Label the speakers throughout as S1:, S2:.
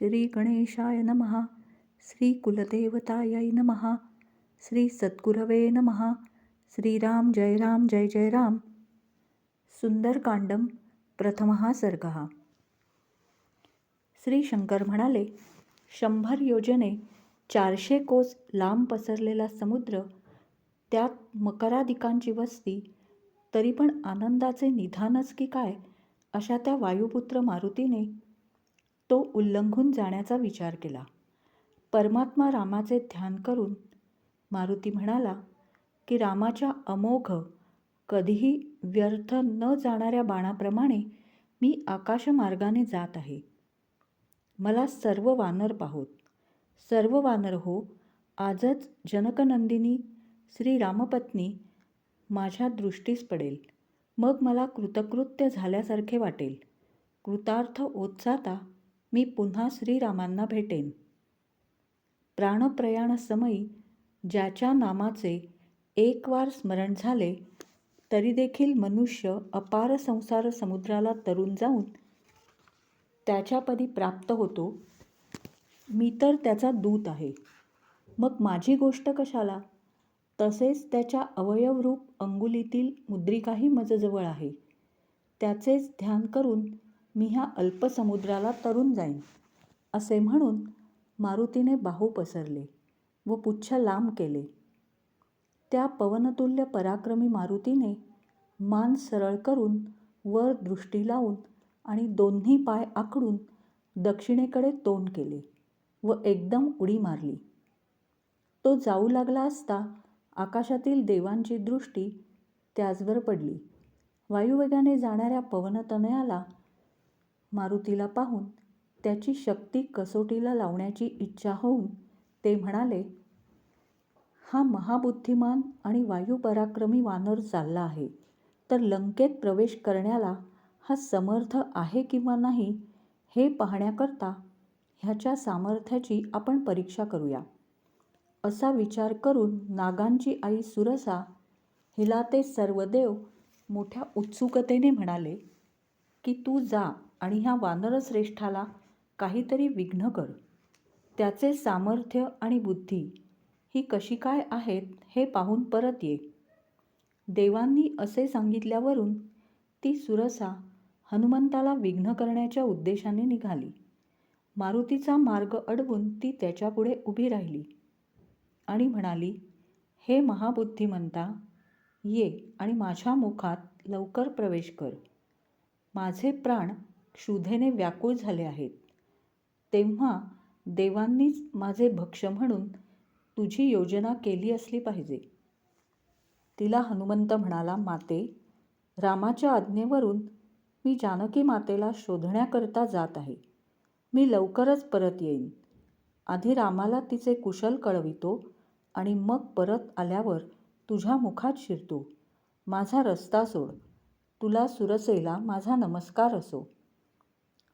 S1: श्री गणेशाय नमहा श्री कुलदेवतायै नमहा श्री सद्गुरवे नमहा श्रीराम जय राम जय जय राम। सुंदरकांडम प्रथमः सर्गः श्री शंकर म्हणाले शंभर योजने चारशे कोस लांब पसरलेला समुद्र त्यात मकरादिकांची वस्ती तरी पण आनंदाचे निधानच की काय? अशा त्या वायुपुत्र मारुतीने तो उल्लंघून जाण्याचा विचार केला. परमात्मा रामाचे ध्यान करून मारुती म्हणाला की रामाच्या अमोघ कधीही व्यर्थ न जाणाऱ्या बाणाप्रमाणे मी आकाशमार्गाने जात आहे. मला सर्व वानर पाहोत. सर्व वानर हो आजच जनकनंदिनी श्री रामपत्नी माझ्या दृष्टीस पडेल. मग मला कृतकृत्य झाल्यासारखे वाटेल. कृतार्थ ओत्साता मी पुन्हा श्रीरामांना भेटेन. प्राणप्रयाणासमयी ज्याच्या नामाचे एक वार स्मरण झाले तरी देखील मनुष्य अपार संसार समुद्राला तरून जाऊन त्याच्यापदी प्राप्त होतो. मी तर त्याचा दूत आहे. मग माझी गोष्ट कशाला? तसेच त्याच्या अवयवरूप अंगुलीतील मुद्रिकाही मजजवळ आहे. त्याचेच ध्यान करून मी ह्या अल्पसमुद्राला तरून जाईन असे म्हणून मारुतीने बाहू पसरले व पुच्छ लांब केले. त्या पवनतुल्य पराक्रमी मारुतीने मान सरळ करून वर दृष्टी लावून आणि दोन्ही पाय आखडून दक्षिणेकडे तोंड केले व एकदम उडी मारली. तो जाऊ लागला असता आकाशातील देवांची दृष्टी त्याचवर पडली. वायुवेगाने जाणाऱ्या पवनतनयाला मारुतीला पाहून त्याची शक्ती कसोटीला लावण्याची इच्छा होऊन ते म्हणाले हा महाबुद्धिमान आणि वायुपराक्रमी वानर चालला आहे. तर लंकेत प्रवेश करण्याला हा समर्थ आहे किंवा नाही हे पाहण्याकरता ह्याच्या सामर्थ्याची आपण परीक्षा करूया असा विचार करून नागांची आई सुरसा हिला ते सर्व देव मोठ्या उत्सुकतेने म्हणाले की तू जा आणि ह्या वानरश्रेष्ठाला काहीतरी विघ्न कर. त्याचे सामर्थ्य आणि बुद्धी ही कशी काय आहेत हे पाहून परत ये. देवांनी असे सांगितल्यावरून ती सुरसा हनुमंताला विघ्न करण्याच्या उद्देशाने निघाली. मारुतीचा मार्ग अडवून ती त्याच्यापुढे उभी राहिली आणि म्हणाली हे महाबुद्धिमंता ये आणि माझ्या मुखात लवकर प्रवेश कर. माझे प्राण क्षुधेने व्याकुळ झाले आहेत. तेव्हा देवांनीच माझे भक्ष म्हणून तुझी योजना केली असली पाहिजे. तिला हनुमंत म्हणाला माते रामाच्या आज्ञेवरून मी जानकी मातेला शोधण्याकरता जात आहे. मी लवकरच परत येईन. आधी रामाला तिचे कुशल कळवितो आणि मग परत आल्यावर तुझ्या मुखात शिरतो. माझा रस्ता सोड. तुला सुरसेला माझा नमस्कार असो.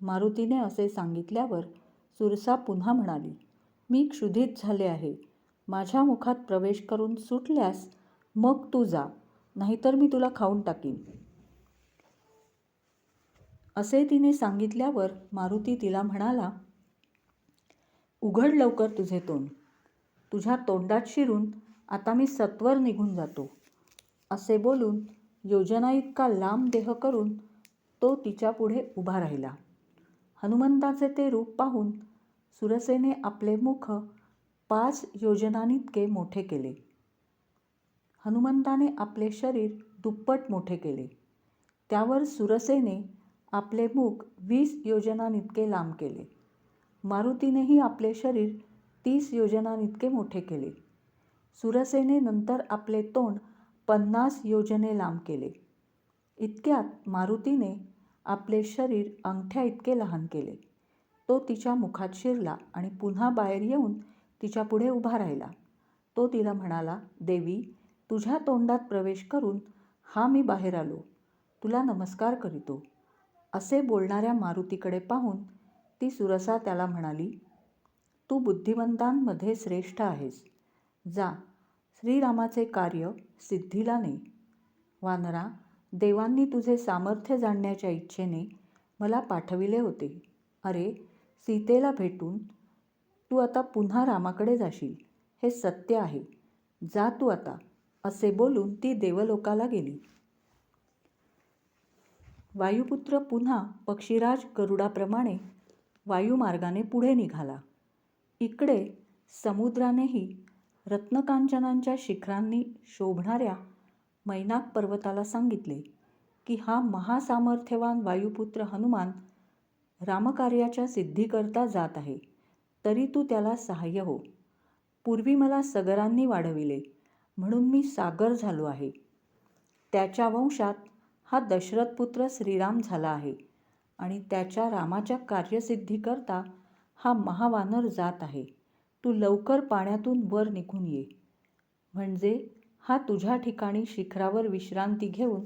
S1: मारुतीने असे सांगितल्यावर सुरसा पुन्हा म्हणाली मी क्षुधित झाले आहे. माझ्या मुखात प्रवेश करून सुटल्यास मग तू जा नाहीतर मी तुला खाऊन टाकीन. असे तिने सांगितल्यावर मारुती तिला म्हणाला उघड लवकर तुझे तोंड. तुझ्या तोंडात शिरून आता मी सत्वर निघून जातो. असे बोलून योजना इतका लांब देह करून तो तिच्यापुढे उभा राहिला. हनुमंताचे ते रूप पाहून सुरसेने आपले मुख पाच योजनांइतके मोठे केले. हनुमंताने आपले शरीर दुप्पट मोठे केले. त्यावर सुरसेने आपले मुख वीस योजनांइतके लांब केले. मारुतीनेही आपले शरीर तीस योजनांइतके मोठे केले. सुरसेने नंतर आपले तोंड पन्नास योजने लांब केले. इतक्यात मारुतीने आपले शरीर अंगठ्या इतके लहान केले. तो तिच्या मुखात शिरला आणि पुन्हा बाहेर येऊन तिच्या पुढे उभा राहिला. तो तिला म्हणाला देवी तुझ्या तोंडात प्रवेश करून हा मी बाहेर आलो. तुला नमस्कार करीतो. असे बोलणाऱ्या मारुतीकडे पाहून ती सुरसा त्याला म्हणाली तू बुद्धिमंतांमध्ये श्रेष्ठ आहेस. जा श्रीरामाचे कार्य सिद्धीला नाही वानरा देवांनी तुझे सामर्थ्य जाणण्याच्या इच्छेने मला पाठविले होते. अरे सीतेला भेटून तू आता पुन्हा रामाकडे जाशील. हे सत्य आहे. जा तू आता. असे बोलून ती देवलोकाला गेली. वायुपुत्र पुन्हा पक्षीराज गरुडाप्रमाणे वायुमार्गाने पुढे निघाला. इकडे समुद्रानेही रत्नकांचनांच्या शिखरांनी शोभणाऱ्या मैनाक पर्वताला सांगितले की हा महासामर्थ्यवान वायुपुत्र हनुमान रामकार्याच्या सिद्धीकरता जात आहे. तरी तू त्याला सहाय्य हो. पूर्वी मला सगरांनी वाढविले म्हणून मी सागर झालो आहे. त्याच्या वंशात हा दशरथपुत्र श्रीराम झाला आहे आणि त्याच्या रामाच्या कार्यसिद्धीकरता हा महावानर जात आहे. तू लवकर पाण्यातून वर निघून ये. म्हणजे हा तुझ्या ठिकाणी शिखरावर विश्रांती घेऊन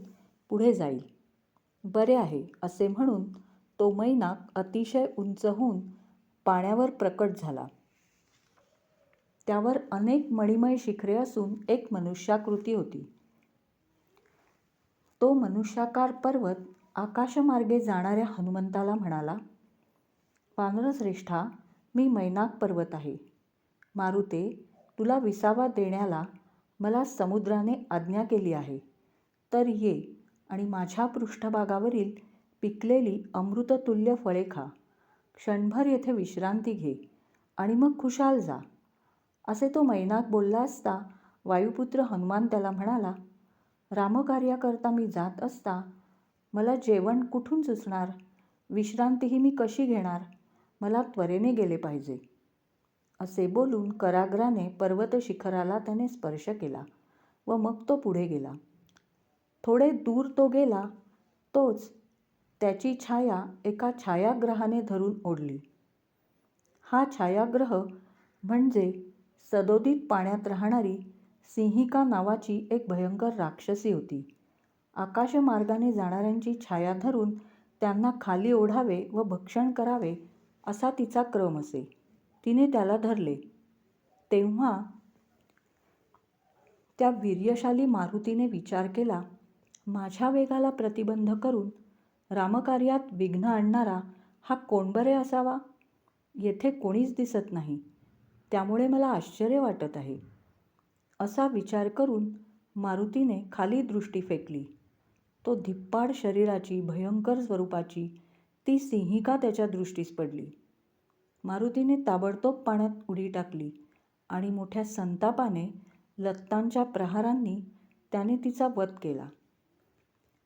S1: पुढे जाईल. बरे आहे असे म्हणून तो मैनाक अतिशय उंच होऊन पाण्यावर प्रकट झाला. त्यावर अनेक मणिमय शिखरे असून एक मनुष्याकृती होती. तो मनुष्याकार पर्वत आकाशमार्गे जाणाऱ्या हनुमंताला म्हणाला वानरश्रेष्ठा मी मैनाक पर्वत आहे. मारुते तुला विसावा देण्याला मला समुद्राने आज्ञा केली आहे. तर ये आणि माझ्या पृष्ठभागावरील पिकलेली अमृततुल्य फळे खा. क्षणभर येथे विश्रांती घे आणि मग खुशाल जा. असे तो मैनाक बोलला असता वायुपुत्र हनुमान त्याला म्हणाला रामकार्याकरता मी जात असता मला जेवण कुठून सुचणार? विश्रांतीही मी कशी घेणार? मला त्वरेने गेले पाहिजे. असे बोलून कराग्राने पर्वत शिखराला त्याने स्पर्श केला व मग तो पुढे गेला. थोडे दूर तो गेला तोच त्याची छाया एका छायाग्रहाने धरून ओढली. हा छायाग्रह म्हणजे सदोदित पाण्यात राहणारी सिंहिका नावाची एक भयंकर राक्षसी होती. आकाशमार्गाने जाणाऱ्यांची छाया धरून त्यांना खाली ओढावे व भक्षण करावे असा तिचा क्रम असे. तिने त्याला धरले. तेव्हा त्या वीर्यशाली मारुतीने विचार केला माझ्या वेगाला प्रतिबंध करून रामकार्यात विघ्न आणणारा हा कोणबरे असावा? येथे कोणीच दिसत नाही. त्यामुळे मला आश्चर्य वाटत आहे. असा विचार करून मारुतीने खाली दृष्टी फेकली. तो धिप्पाड शरीराची भयंकर स्वरूपाची ती सिंहिका त्याच्या दृष्टीस पडली. मारुतीने ताबडतोब पाण्यात उडी टाकली आणि मोठ्या संतापाने लत्तांच्या प्रहारांनी त्याने तिचा वध केला.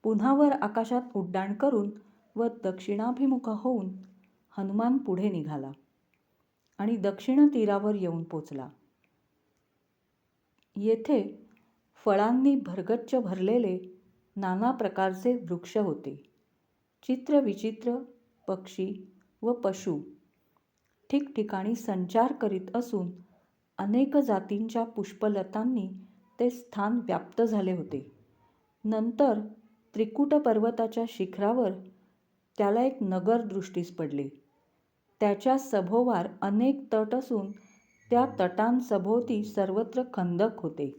S1: पुन्हा वर आकाशात उड्डाण करून व दक्षिणाभिमुख होऊन हनुमान पुढे निघाला आणि दक्षिण तीरावर येऊन पोचला. येथे फळांनी भरगच्च भरलेले नाना प्रकारचे वृक्ष होते. चित्रविचित्र पक्षी व पशु ठिकठिकाणी संचार करीत असून अनेक जातींच्या पुष्पलतांनी ते स्थान व्याप्त झाले होते. नंतर त्रिकुट पर्वताच्या शिखरावर त्याला एक नगर दृष्टीस पडले. त्याच्या सभोवार अनेक तट असून त्या तटांसभोवती सर्वत्र खंदक होते.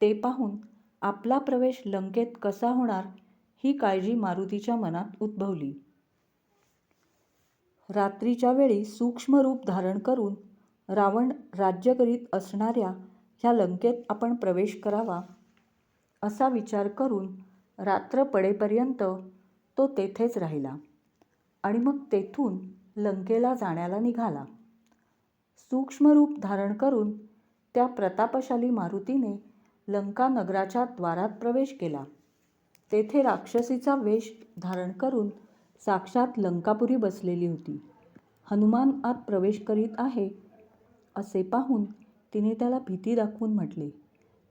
S1: ते पाहून आपला प्रवेश लंकेत कसा होणार ही काळजी मारुतीच्या मनात उद्भवली. रात्रीच्या वेळी सूक्ष्म रूप धारण करून रावण राज्य करीत असणाऱ्या ह्या लंकेत आपण प्रवेश करावा असा विचार करून रात्र पडेपर्यंत तो तेथेच राहिला आणि मग तेथून लंकेला जाण्याला निघाला. सूक्ष्म रूप धारण करून त्या प्रतापशाली मारुतीने लंका नगराच्या द्वारात प्रवेश केला. तेथे राक्षसीचा वेश धारण करून साक्षात लंकापुरी बसलेली होती. हनुमान आत प्रवेश करीत आहे असे पाहून तिने त्याला भीती दाखवून म्हटले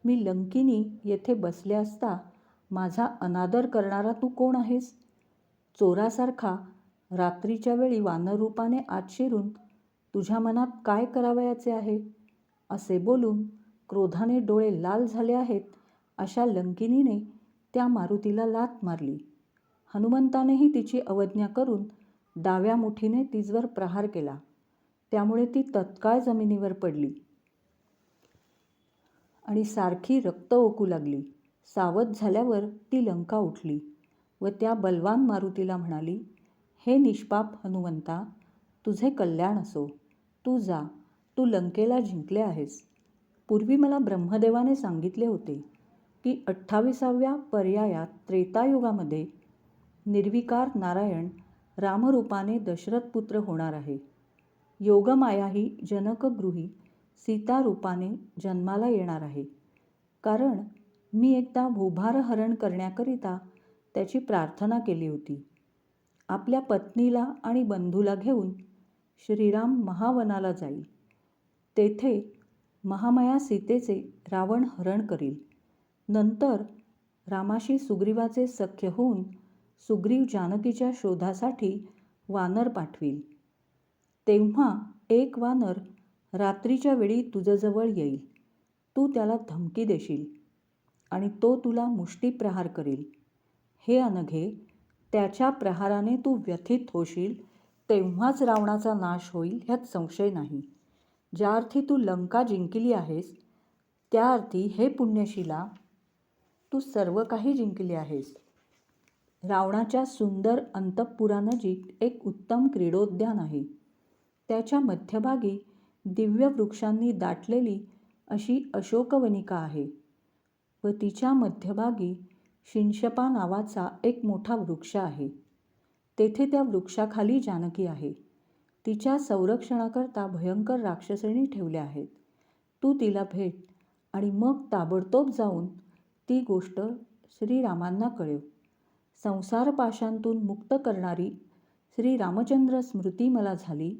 S1: मी लंकिनी येथे बसले असता माझा अनादर करणारा तू कोण आहेस? चोरासारखा रात्रीच्या वेळी वानररूपाने आत शिरून तुझ्या मनात काय करावयाचे आहे? असे बोलून क्रोधाने डोळे लाल झाले आहेत अशा लंकिनीने त्या मारुतीला लात मारली. हनुमंतानेही तिची अवज्ञा करून डाव्या मुठीने तिजवर प्रहार केला. त्यामुळे ती तत्काळ जमिनीवर पडली आणि सारखी रक्त ओकू लागली. सावध झाल्यावर ती लंका उठली व त्या बलवान मारुतीला म्हणाली हे निष्पाप हनुमंता तुझे कल्याण असो. तू जा. तू लंकेला जिंकले आहेस. पूर्वी मला ब्रह्मदेवाने सांगितले होते की अठ्ठावीसाव्या पर्यायात त्रेतायुगामध्ये निर्विकार नारायण रामरूपाने दशरथपुत्र होणार आहे. योगमाया ही जनकगृही सीतारूपाने जन्माला येणार आहे. कारण मी एकदा भूभारहरण करण्याकरिता त्याची प्रार्थना केली होती. आपल्या पत्नीला आणि बंधूला घेऊन श्रीराम महावनाला जाईल. तेथे महामया सीतेचे रावण हरण करील. नंतर रामाशी सुग्रीवाचे सख्य होऊन सुग्रीव जानकीच्या शोधासाठी वानर पाठवील. तेव्हा एक वानर रात्रीच्या वेळी तुझ्याजवळ येईल. तू त्याला धमकी देशील आणि तो तुला मुष्टीप्रहार करील. हे अनघे त्याच्या प्रहाराने तू व्यथित होशील तेव्हाच रावणाचा नाश होईल ह्यात संशय नाही. ज्या अर्थी तू लंका जिंकली आहेस त्या अर्थी हे पुण्यशिला तू सर्व काही जिंकली आहेस. रावणाच्या सुंदर अंतपुरानजीक एक उत्तम क्रीडोद्यान आहे. त्याच्या मध्यभागी दिव्य वृक्षांनी दाटलेली अशी अशोकवनिका आहे व तिच्या मध्यभागी शिंशपा नावाचा एक मोठा वृक्ष आहे. तेथे त्या वृक्षाखाली जानकी आहे. तिच्या संरक्षणाकरता भयंकर राक्षसणी ठेवल्या आहेत. तू तिला भेट आणि मग ताबडतोब जाऊन ती गोष्ट श्रीरामांना कळव. संसारपाशांतून मुक्त करणारी श्री रामचंद्र स्मृती मला झाली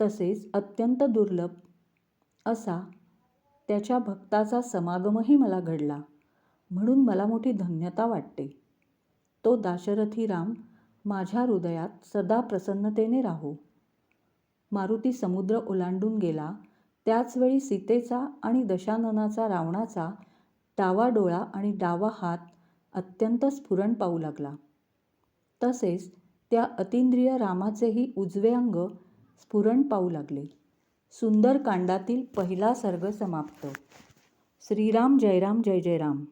S1: तसेच अत्यंत दुर्लभ असा त्याच्या भक्ताचा समागमही मला घडला म्हणून मला मोठी धन्यता वाटते. तो दाशरथी राम माझ्या हृदयात सदा प्रसन्नतेने राहो. मारुती समुद्र ओलांडून गेला त्याचवेळी सीतेचा आणि दशाननाचा रावणाचा डावा डोळा आणि डावा हात अत्यंत स्फुरण पाहू लागला. तसेच त्या अतिंद्रिय रामाचेही उजवे अंग स्फुरण पाहू लागले. सुंदर कांडातील पहिला सर्ग समाप्त. श्रीराम जयराम जय जय राम